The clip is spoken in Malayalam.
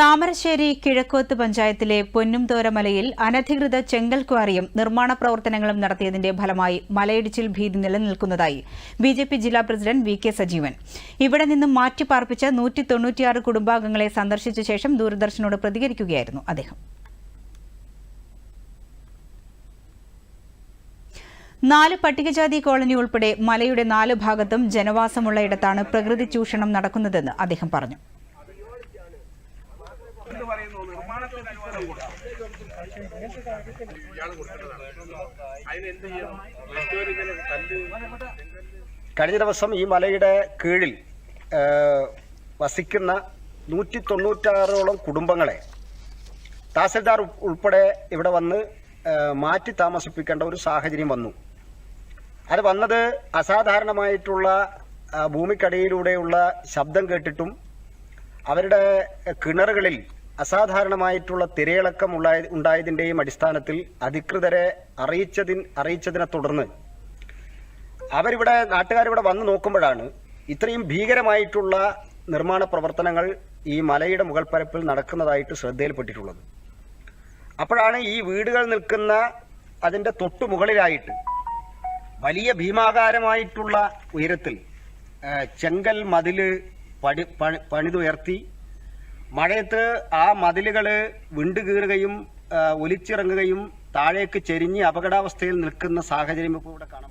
താമരശ്ശേരി കിഴക്കോത്ത് പഞ്ചായത്തിലെ പൊന്നുംതോരമലയിൽ അനധികൃത ചെങ്കൽ ക്വാറിയും നിർമ്മാണ പ്രവർത്തനങ്ങളും നടത്തിയതിന്റെ ഫലമായി മലയിടിച്ചിൽ ഭീതി നിലനിൽക്കുന്നതായി ബി ജെ പി ജില്ലാ പ്രസിഡന്റ് വി കെ സജീവൻ. ഇവിടെ നിന്നും മാറ്റിപ്പാർപ്പിച്ച നൂറ്റി തൊണ്ണൂറ്റിയാറ് കുടുംബാംഗങ്ങളെ സന്ദർശിച്ച ശേഷം ദൂരദർശനോട് പ്രതികരിക്കുകയായിരുന്നു അദ്ദേഹം. നാല് പട്ടികജാതി കോളനി ഉൾപ്പെടെ മലയുടെ നാല് ഭാഗത്തും ജനവാസമുള്ള ഇടത്താണ് പ്രകൃതി ചൂഷണം നടക്കുന്നതെന്ന് അദ്ദേഹം പറഞ്ഞു. കഴിഞ്ഞ ദിവസം ഈ മലയുടെ കീഴിൽ വസിക്കുന്ന നൂറ്റി തൊണ്ണൂറ്റാറോളം കുടുംബങ്ങളെ തഹസിൽദാർ ഉൾപ്പെടെ ഇവിടെ വന്ന് മാറ്റി താമസിപ്പിക്കേണ്ട ഒരു സാഹചര്യം വന്നു. അത് വന്നത് അസാധാരണമായിട്ടുള്ള ഭൂമിക്കടിയിലൂടെയുള്ള ശബ്ദം കേട്ടിട്ടും അവരുടെ കിണറുകളിൽ അസാധാരണമായിട്ടുള്ള തിരയിളക്കം ഉള്ളായ- ഉണ്ടായതിന്റെയും അടിസ്ഥാനത്തിൽ അധികൃതരെ അറിയിച്ചതിൻ അറിയിച്ചതിനെ തുടർന്ന് അവരിവിടെ നാട്ടുകാരിവിടെ വന്ന് നോക്കുമ്പോഴാണ് ഇത്രയും ഭീകരമായിട്ടുള്ള നിർമ്മാണ പ്രവർത്തനങ്ങൾ ഈ മലയുടെ മുകൾ പരപ്പിൽ നടക്കുന്നതായിട്ട് ശ്രദ്ധയിൽപ്പെട്ടിട്ടുള്ളത്. അപ്പോഴാണ് ഈ വീടുകൾ നിൽക്കുന്ന അതിന്റെ തൊട്ടു മുകളിലായിട്ട് വലിയ ഭീമാകാരമായിട്ടുള്ള ഉയരത്തിൽ ചെങ്കൽ മതിൽ പണി- പണിതുയർത്തി മഴയത്ത് ആ മതിലുകൾ വിണ്ടുകീറുകയും കീറുകയും ഒലിച്ചിറങ്ങുകയും താഴേക്ക് ചെരിഞ്ഞ് അപകടാവസ്ഥയിൽ നിൽക്കുന്ന സാഹചര്യം ഇപ്പോൾ ഇവിടെ കാണാൻ